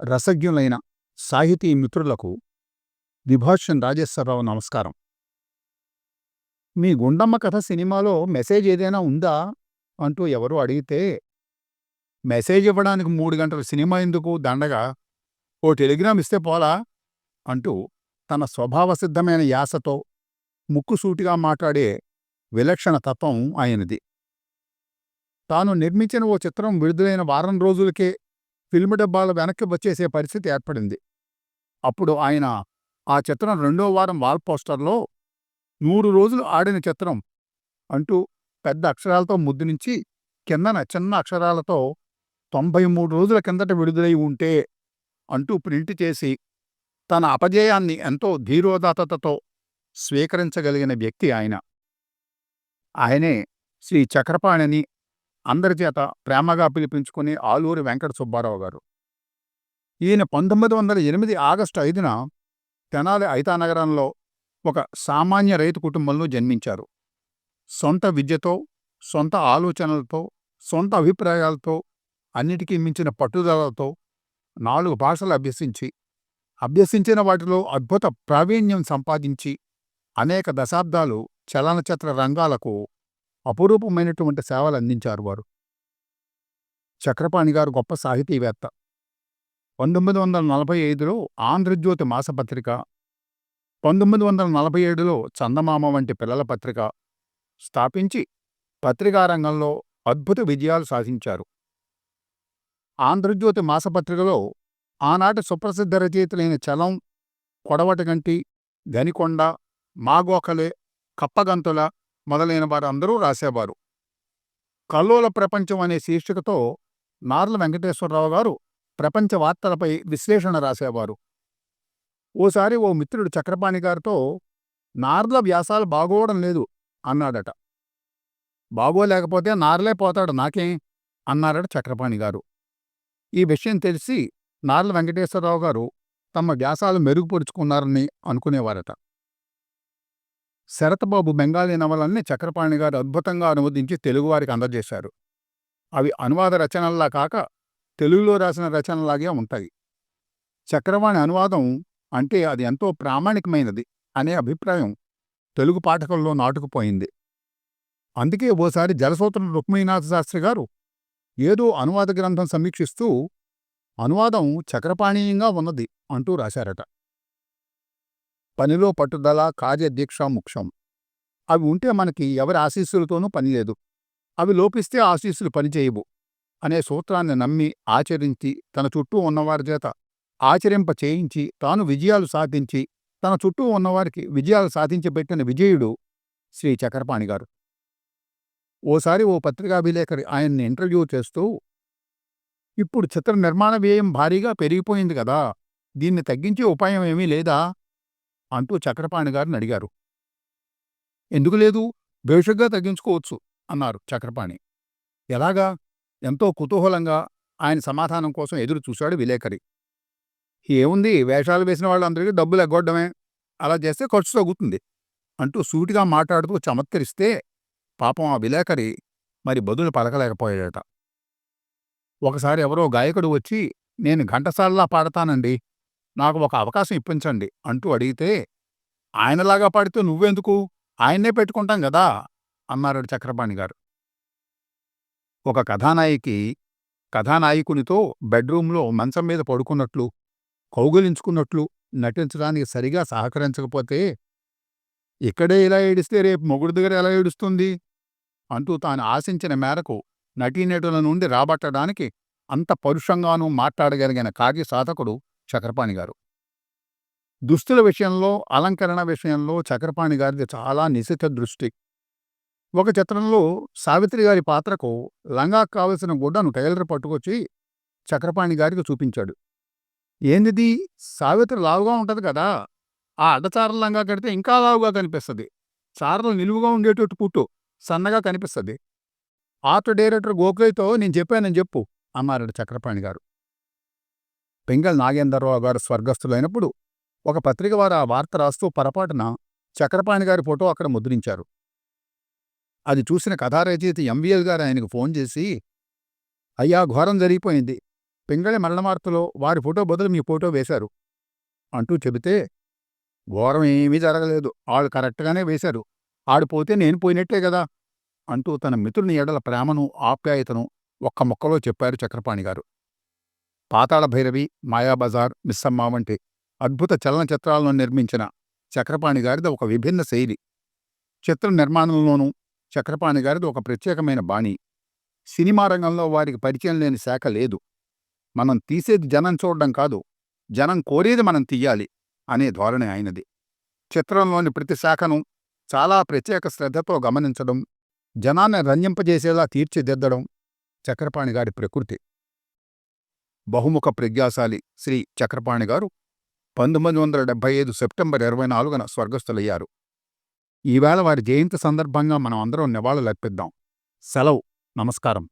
రసజ్ఞులైన సాహితీ మిత్రులకు విభాషన్ రాజేశ్వరరావు నమస్కారం. మీ గుండమ్మ కథ సినిమాలో మెసేజ్ ఏదైనా ఉందా? అంటూ ఎవరో అడిగితే మెసేజ్ ఇవ్వడానికి మూడు గంటల సినిమా ఎందుకు? దండగా? ఓ టెలిగ్రామ్ ఇస్తే పోలా? అంటూ తన స్వభావసిద్ధమైన యాసతో ముక్కుసూటిగా మాట్లాడే విలక్షణ తత్వం ఆయనది. తాను నిర్మించిన ఓ చిత్రం విడుదలైన వారం రోజులకే ఫిల్మ్ డబ్బాలు వెనక్కి వచ్చేసే పరిస్థితి ఏర్పడింది. అప్పుడు ఆయన ఆ చిత్రం రెండో వారం వాల్ పోస్టర్లో నూరు రోజులు ఆడిన చిత్రం అంటూ పెద్ద అక్షరాలతో ముద్దునించి కిందన చిన్న అక్షరాలతో తొంభై మూడు రోజుల కిందట విడుదలై ఉంటే అంటూ ప్రింట్ చేసి తన అపజయాన్ని ఎంతో ధీరోదాతతో స్వీకరించగలిగిన వ్యక్తి ఆయన. ఆయనే శ్రీ చక్రపాణిని అందరి చేత ప్రేమగా పిలిపించుకుని ఆలూరి వెంకట సుబ్బారావు గారు. ఈయన పంతొమ్మిది వందల ఎనిమిది ఆగస్టు ఐదున తెనాలి ఐతానగరంలో ఒక సామాన్య రైతు కుటుంబంలో జన్మించారు. సొంత విద్యతో సొంత ఆలోచనలతో సొంత అభిప్రాయాలతో అన్నిటికీ మించిన పట్టుదలతో నాలుగు భాషలు అభ్యసించి అభ్యసించిన వాటిలో అద్భుత ప్రావీణ్యం సంపాదించి అనేక దశాబ్దాలు చలనచిత్ర రంగాలకు అపురూపమైనటువంటి సేవలు అందించారు వారు. చక్రపాణి గారు గొప్ప సాహితీవేత్త. పంతొమ్మిది వందల నలభై ఐదులో ఆంధ్రజ్యోతి మాసపత్రిక పంతొమ్మిది వందల నలభై ఏడులో చందమామ వంటి పిల్లల పత్రిక స్థాపించి పత్రికా రంగంలో అద్భుత విజయాలు సాధించారు. ఆంధ్రజ్యోతి మాసపత్రికలో ఆనాటి సుప్రసిద్ధ రచయితలైన చలం కొడవటగంటి గనికొండ మాగోకలే కప్పగంతుల మొదలైన వారందరూ రాసేవారు. కల్లోల ప్రపంచం అనే శీర్షికతో నార్ల వెంకటేశ్వరరావు గారు ప్రపంచ వార్తలపై విశ్లేషణ రాసేవారు. ఓసారి ఓ మిత్రుడు చక్రపాణి గారితో నార్ల వ్యాసాలు బాగోవడం లేదు అన్నాడట. బాగోలేకపోతే నార్లే పోతాడు నాకేం అన్నారట చక్రపాణి గారు. ఈ విషయం తెలిసి నార్ల వెంకటేశ్వరరావు గారు తమ వ్యాసాలు మెరుగుపరుచుకున్నారని అనుకునేవారట. శరతబాబు బెంగాలీ నవలల్ని చక్రపాణి గారు అద్భుతంగా అనువదించి తెలుగువారికి అందజేశారు. అవి అనువాద రచనల్లా కాక తెలుగులో రాసిన రచనలాగే ఉంటాయి. చక్రవాణి అనువాదం అంటే అది ఎంతో ప్రామాణికమైనది అనే అభిప్రాయం తెలుగు పాఠకుల్లో నాటుకుపోయింది. అందుకే ఓసారి జలసూత్రం రుక్మిణీనాథ శాస్త్రి గారు ఏదో అనువాద గ్రంథం సమీక్షిస్తూ అనువాదం చక్రపాణీయంగా ఉన్నది అంటూ రాశారట. పనిలో పట్టుదల కార్యదీక్ష ముఖ్యం. అవి ఉంటే మనకి ఎవరి ఆశీస్సులతోనూ పనిలేదు అవి లోపిస్తే ఆశీస్సులు పనిచేయవు అనే సూత్రాన్ని నమ్మి ఆచరించి తన చుట్టూ ఉన్నవారి చేత ఆచరింప చేయించి తాను విజయాలు సాధించి తన చుట్టూ ఉన్నవారికి విజయాలు సాధించబెట్టిన విజయుడు శ్రీ చక్రపాణి గారు. ఓసారి ఓ పత్రికా విలేకరి ఆయన్ని ఇంటర్వ్యూ చేస్తూ ఇప్పుడు చిత్ర నిర్మాణ వ్యయం భారీగా పెరిగిపోయింది కదా దీన్ని తగ్గించే ఉపాయం ఏమీ లేదా? అంటూ చక్రపాణి గారిని అడిగారు. ఎందుకు లేదు? బేషగ్గా తగ్గించుకోవచ్చు అన్నారు చక్రపాణి. ఎలాగా? ఎంతో కుతూహలంగా ఆయన సమాధానం కోసం ఎదురు చూశాడు విలేకరి. ఏముంది? వేషాలు వేసిన వాళ్ళందరికీ డబ్బులు ఎగ్గొట్టడమే. అలా చేస్తే ఖర్చు తగ్గుతుంది అంటూ సూటిగా మాట్లాడుతూ చమత్కరిస్తే పాపం ఆ విలేకరి మరి బదులు పలకలేకపోయాడట. ఒకసారి ఎవరో గాయకుడు వచ్చి నేను ఘంటసాలలా పాడతానండి నాకు ఒక అవకాశం ఇప్పించండి అంటూ అడిగితే ఆయనలాగా పాడితే నువ్వెందుకు? ఆయన్నే పెట్టుకుంటాం గదా! అన్నారు చక్రపాణి గారు. ఒక కథానాయికి కథానాయకునితో బెడ్రూంలో మంచం మీద పడుకున్నట్లు కౌగులించుకున్నట్లు నటించడానికి సరిగా సహకరించకపోతే ఇక్కడే ఇలా ఏడిస్తే రేపు మొగుడు దగ్గర ఎలా ఏడుస్తుంది? అంటూ తాను ఆశించిన మేరకు నటీనటుల నుండి రాబట్టడానికి అంత పరుషంగానూ మాట్లాడగలిగిన కార్యసాధకుడు చక్రపాణి గారు. దుస్తుల విషయంలో అలంకరణ విషయంలో చక్రపాణి గారిది చాలా నిశిత దృష్టి. ఒక చిత్రంలో సావిత్రి గారి పాత్రకు లంగా కావలసిన గుడ్డను టైలర్ పట్టుకొచ్చి చక్రపాణి గారికి చూపించాడు. ఏందిది? సావిత్రి లావుగా ఉంటుంది కదా! ఆ అడ్డచారల లంగా కడితే ఇంకా లావుగా కనిపిస్తుంది. చారలు నిలువుగా ఉండేటట్టు పుట్టు సన్నగా కనిపిస్తుంది. ఆర్ట్ డైరెక్టర్ గోఖలేతో నేను చెప్పానని చెప్పు అన్నారట చక్రపాణి గారు. పెంగల్ నాగేంద్రరావు గారు స్వర్గస్థులైనప్పుడు ఒక పత్రిక వారు ఆ వార్త రాస్తూ పొరపాటున చక్రపాణి గారి ఫోటో అక్కడ ముద్రించారు. అది చూసిన కథారచయిత ఎంవిఎల్ గారు ఆయనకు ఫోన్ చేసి అయ్యా ఘోరం జరిగిపోయింది. పింగళి మరణవార్తలో వారి ఫోటో బదులు మీ ఫోటో వేశారు. అంటూ చెబితే ఘోరం ఏమీ జరగలేదు. ఆడు కరెక్ట్గానే వేశారు. ఆడిపోతే నేను పోయినట్టే కదా. అంటూ తన మిత్రుని ఎడల ప్రేమను ఆప్యాయతను ఒక్క ముక్కలో చెప్పారు చక్రపాణి గారు. పాతాళ భైరవి మాయాబజార్ మిస్సమ్మ వంటి అద్భుత చలనచిత్రాలను నిర్మించిన చక్రపాణి గారిది ఒక విభిన్న శైలి. చిత్ర నిర్మాణంలోనూ చక్రపాణి గారిది ఒక ప్రత్యేకమైన బాణి. సినిమా రంగంలో వారికి పరిచయం లేని శాఖ లేదు. మనం తీసేది జనం చూడడం కాదు జనం కోరేది మనం తీయాలి అనే ధోరణి ఆయనది. చిత్రంలోని ప్రతి శాఖను చాలా ప్రత్యేక శ్రద్ధతో గమనించడం జనాన్ని రంజింపజేసేలా తీర్చిదిద్దడం చక్రపాణి గారి ప్రకృతి. బహుముఖ ప్రజ్ఞాశాలి శ్రీ చక్రపాణి గారు పంతొమ్మిది వందల డెబ్బై ఐదు సెప్టెంబర్ ఇరవై నాలుగున స్వర్గస్థులయ్యారు. ఈవేళ వారి జయంతి సందర్భంగా మనం అందరం నివాళులర్పిద్దాం. సెలవు. నమస్కారం.